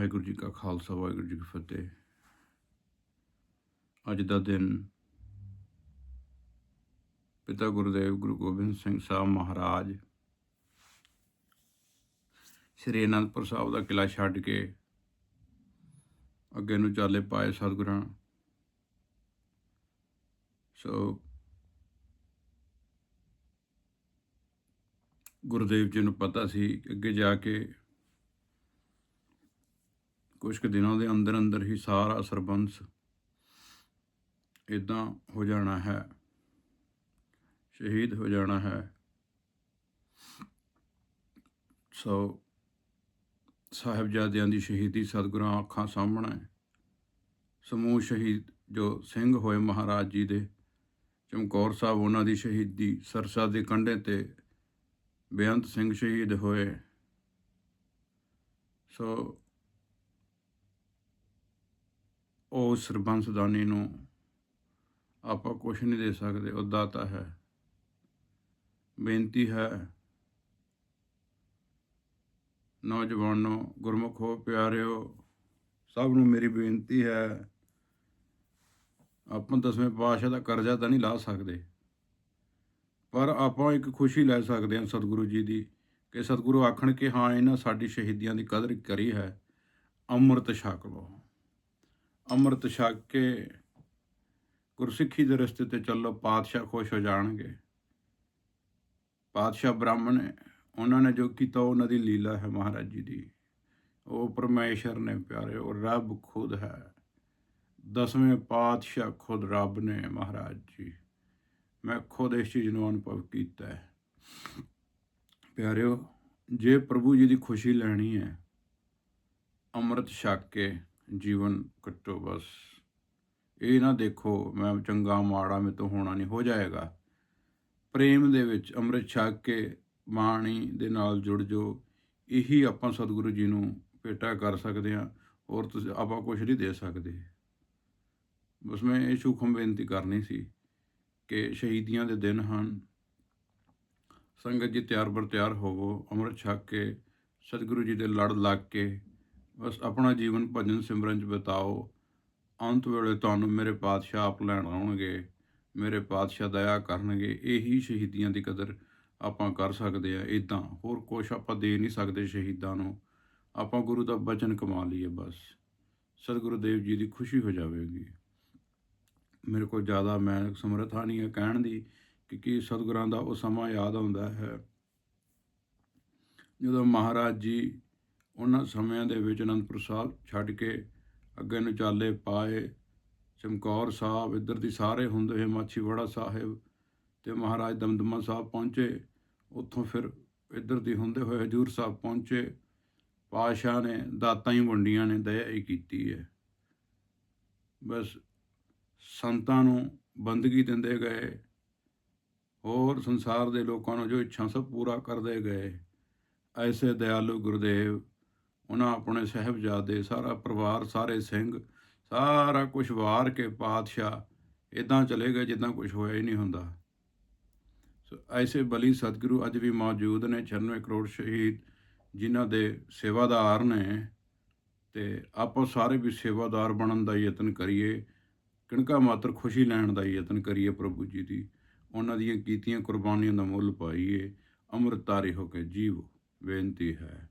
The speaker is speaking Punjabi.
ਵਾਹਿਗੁਰੂ ਜੀ ਕਾ ਖਾਲਸਾ, ਵਾਹਿਗੁਰੂ ਜੀ ਕੀ ਫਤਿਹ। ਅੱਜ ਦਾ ਦਿਨ ਪਿਤਾ ਗੁਰਦੇਵ ਗੁਰੂ ਗੋਬਿੰਦ ਸਿੰਘ ਸਾਹਿਬ ਮਹਾਰਾਜ ਸ੍ਰੀ ਅਨੰਦਪੁਰ ਸਾਹਿਬ ਦਾ ਕਿਲਾ ਛੱਡ ਕੇ ਅੱਗੇ ਨੂੰ ਚਾਲੇ ਪਾਏ ਸਤਿਗੁਰਾਂ। ਸੋ ਗੁਰਦੇਵ ਜੀ ਨੂੰ ਪਤਾ ਸੀ ਅੱਗੇ ਜਾ ਕੇ ਕੁਝ ਕੁ ਦਿਨਾਂ ਦੇ ਅੰਦਰ ਅੰਦਰ ਹੀ ਸਾਰਾ ਸਰਬੰਸ ਇਦਾਂ ਹੋ ਜਾਣਾ ਹੈ। ਸ਼ਹੀਦ ਹੋ ਜਾਣਾ ਹੈ। ਸੋ ਸਾਹਿਬਜ਼ਾਦਿਆਂ ਦੀ ਸ਼ਹੀਦੀ ਸਤਿਗੁਰਾਂ ਅੱਖਾਂ ਸਾਹਮਣੇ, ਸਮੂਹ ਸ਼ਹੀਦ ਜੋ ਸਿੰਘ ਹੋਏ ਮਹਾਰਾਜ ਜੀ ਦੇ, ਚਮਕੌਰ ਸਾਹਿਬ ਉਹਨਾਂ ਦੀ ਸ਼ਹੀਦੀ, ਸਰਸਾ ਦੇ ਕੰਢੇ ਤੇ ਬੇਅੰਤ ਸਿੰਘ ਸ਼ਹੀਦ ਹੋਏ। ਸੋ ਉਹ ਸਰਬੰਸਦਾਨੀ ਨੂੰ ਆਪਾਂ ਕੁਝ ਨਹੀਂ ਦੇ ਸਕਦੇ, ਉਹ ਦਾਤਾ ਹੈ। ਬੇਨਤੀ ਹੈ, ਨੌਜਵਾਨੋ, ਗੁਰਮੁਖੋ, ਪਿਆਰਿਓ, ਸਭ ਨੂੰ ਮੇਰੀ ਬੇਨਤੀ ਹੈ, ਆਪਾਂ ਦਸਵੇਂ ਪਾਤਸ਼ਾਹ ਦਾ ਕਰਜ਼ਾ ਤਾਂ ਨਹੀਂ ਲਾ ਸਕਦੇ, ਪਰ ਆਪਾਂ ਇੱਕ ਖੁਸ਼ੀ ਲੈ ਸਕਦੇ ਹਾਂ ਸਤਿਗੁਰੂ ਜੀ ਦੀ ਕਿ ਸਤਿਗੁਰੂ ਆਖਣ ਕਿ ਹਾਂ, ਇਹਨਾਂ ਸਾਡੀ ਸ਼ਹੀਦੀਆਂ ਦੀ ਕਦਰ ਕਰੀ ਹੈ, ਅੰਮ੍ਰਿਤ ਛਕ ਲਓ। ਅੰਮ੍ਰਿਤ ਛਕ ਕੇ ਗੁਰਸਿੱਖੀ ਦੇ ਰਸਤੇ ਤੇ ਚੱਲੋ, ਪਾਤਸ਼ਾਹ ਖੁਸ਼ ਹੋ ਜਾਣਗੇ। ਪਾਤਸ਼ਾਹ ਬ੍ਰਾਹਮਣ ਹੈ ਉਹਨਾਂ ਨੇ ਜੋ ਕੀਤਾ ਉਹਨਾਂ ਦੀ ਲੀਲਾ ਹੈ ਮਹਾਰਾਜ ਜੀ ਦੀ। ਉਹ ਪਰਮੇਸ਼ਰ ਨੇ ਪਿਆਰੇ, ਉਹ ਰੱਬ ਖੁਦ ਹੈ। ਦਸਵੇਂ ਪਾਤਸ਼ਾਹ ਖੁਦ ਰੱਬ ਨੇ ਮਹਾਰਾਜ ਜੀ। ਮੈਂ ਖੁਦ ਇਸ ਚੀਜ਼ ਨੂੰ ਅਨੁਭਵ ਕੀਤਾ ਹੈ। ਪਿਆਰਿਓ, ਜੇ ਪ੍ਰਭੂ ਜੀ ਦੀ ਖੁਸ਼ੀ ਲੈਣੀ ਹੈ, ਅੰਮ੍ਰਿਤ ਛਕ ਕੇ ਜੀਵਨ ਕੱਟੋ ਬਸ। ਇਹ ਨਾ ਦੇਖੋ, ਮੈਂ ਚੰਗਾ ਮਾੜਾ ਮੇ ਤੋਂ ਹੋਣਾ ਨਹੀਂ, ਹੋ ਜਾਏਗਾ। ਪ੍ਰੇਮ ਦੇ ਵਿੱਚ ਅੰਮ੍ਰਿਤ ਛਕ ਕੇ ਬਾਣੀ ਦੇ ਨਾਲ ਜੁੜ ਜੋ ਇਹੀ ਆਪਾਂ ਸਤਿਗੁਰੂ ਜੀ ਨੂੰ ਭੇਟਾ ਕਰ ਸਕਦੇ ਹਾਂ, ਹੋਰ ਤੁਸੀਂ ਆਪਾਂ ਕੁਝ ਨਹੀਂ ਦੇ ਸਕਦੇ। ਬਸ ਮੈਂ ਇਹ ਸੂਖਮ ਬੇਨਤੀ ਕਰਨੀ ਸੀ ਕਿ ਸ਼ਹੀਦੀਆਂ ਦੇ ਦਿਨ ਹਨ। ਸੰਗਤ ਜੀ ਤਿਆਰ ਬਰ ਤਿਆਰ ਹੋਵੋ, ਅੰਮ੍ਰਿਤ ਛਕ ਕੇ ਸਤਿਗੁਰੂ ਜੀ ਦੇ ਲੜ ਲੱਗ ਕੇ ਬਸ ਆਪਣਾ ਜੀਵਨ ਭਜਨ ਸਿਮਰਨ ਚ ਬਿਤਾਓ। ਅੰਤ ਵੇਲੇ ਤੁਹਾਨੂੰ ਮੇਰੇ ਪਾਤਸ਼ਾਹ ਆਪ ਲੈਣ ਆਉਣਗੇ, ਮੇਰੇ ਪਾਤਸ਼ਾਹ ਦਇਆ ਕਰਨਗੇ, ਇਹੀ ਸ਼ਹੀਦੀਆਂ ਦੀ ਕਦਰ ਆਪਾਂ ਕਰ ਸਕਦੇ ਆ ਇਦਾਂ ਹੋਰ ਕੁਛ ਆਪਾਂ ਦੇ ਨਹੀਂ ਸਕਦੇ ਸ਼ਹੀਦਾਂ ਨੂੰ। ਆਪਾਂ ਗੁਰੂ ਦਾ ਬਚਨ ਕਮਾ ਲਈਏ ਬਸ। ਸਤਿਗੁਰੂ ਦੇਵ ਜੀ ਦੀ ਖੁਸ਼ੀ ਹੋ ਜਾਵੇਗੀ। ਮੇਰੇ ਕੋਲ ਜ਼ਿਆਦਾ ਮੈਂ ਸਮਰੱਥਾ ਨਹੀਂ ਹੈ ਕਹਿਣ ਦੀ ਕਿਉਂਕਿ ਸਤਿਗੁਰਾਂ ਦਾ ਉਹ ਸਮਾਂ ਯਾਦ ਆਉਂਦਾ ਹੈ। ਜਦੋਂ ਮਹਾਰਾਜ ਜੀ ਉਹਨਾਂ ਸਮਿਆਂ ਦੇ ਵਿੱਚ ਅਨੰਦਪੁਰ ਸਾਹਿਬ ਛੱਡ ਕੇ ਅੱਗੇ ਨੂੰ ਚਾਲੇ ਪਾਏ, ਚਮਕੌਰ ਸਾਹਿਬ, ਇੱਧਰ ਦੀ ਸਾਰੇ ਹੁੰਦੇ ਹੋਏ ਮਾਛੀਵਾੜਾ ਸਾਹਿਬ ਤੇ ਮਹਾਰਾਜ ਦਮਦਮਾ ਸਾਹਿਬ ਪਹੁੰਚੇ। ਉੱਥੋਂ ਫਿਰ ਇੱਧਰ ਦੀ ਹੁੰਦੇ ਹੋਏ ਹਜੂਰ ਸਾਹਿਬ ਪਹੁੰਚੇ। ਪਾਸ਼ਾ ਨੇ ਦਾਤਾਂ ਹੀ ਵੰਡੀਆਂ ਨੇ, ਦਇਆ ਹੀ ਕੀਤੀ ਹੈ। ਬਸ ਸੰਤਾਂ ਨੂੰ ਬੰਦਗੀ ਦਿੰਦੇ ਗਏ। ਹੋਰ ਸੰਸਾਰ ਦੇ ਲੋਕਾਂ ਨੂੰ ਜੋ ਇੱਛਾ ਸਭ ਪੂਰਾ ਕਰਦੇ ਗਏ। ਐਸੇ ਦਿਆਲੂ ਗੁਰਦੇਵ ਉਹਨਾਂ ਆਪਣੇ ਸਹਿਬਜ਼ਾਦੇ, ਸਾਰਾ ਪਰਿਵਾਰ, ਸਾਰੇ ਸਿੰਘ, ਸਾਰਾ ਕੁਝ ਵਾਰ ਕੇ ਪਾਤਸ਼ਾਹ ਇਦਾਂ ਚਲੇ ਗਏ ਜਿੱਦਾਂ ਕੁਝ ਹੋਇਆ ਹੀ ਨਹੀਂ ਹੁੰਦਾ। ਸੋ ਐਸੇ ਬਲੀ ਸਤਿਗੁਰੂ ਅੱਜ ਵੀ ਮੌਜੂਦ ਨੇ 96 ਕਰੋੜ ਸ਼ਹੀਦ ਜਿਨ੍ਹਾਂ ਦੇ ਸੇਵਾਦਾਰ ਨੇ ਤੇ ਆਪਾਂ ਸਾਰੇ ਵੀ ਸੇਵਾਦਾਰ ਬਣਨ ਦਾ ਯਤਨ ਕਰੀਏ, ਕਿਣਕਾ ਮਾਤਰ ਖੁਸ਼ੀ ਲੈਣ ਦਾ ਯਤਨ ਕਰੀਏ ਪ੍ਰਭੂ ਜੀ ਦੀ, ਉਹਨਾਂ ਦੀਆਂ ਕੀਤੀਆਂ ਕੁਰਬਾਨੀਆਂ ਦਾ ਮੁੱਲ ਪਾਈਏ, ਅੰਮ੍ਰਿਤਧਾਰੀ ਹੋ ਕੇ ਜੀਵੋ, ਬੇਨਤੀ ਹੈ।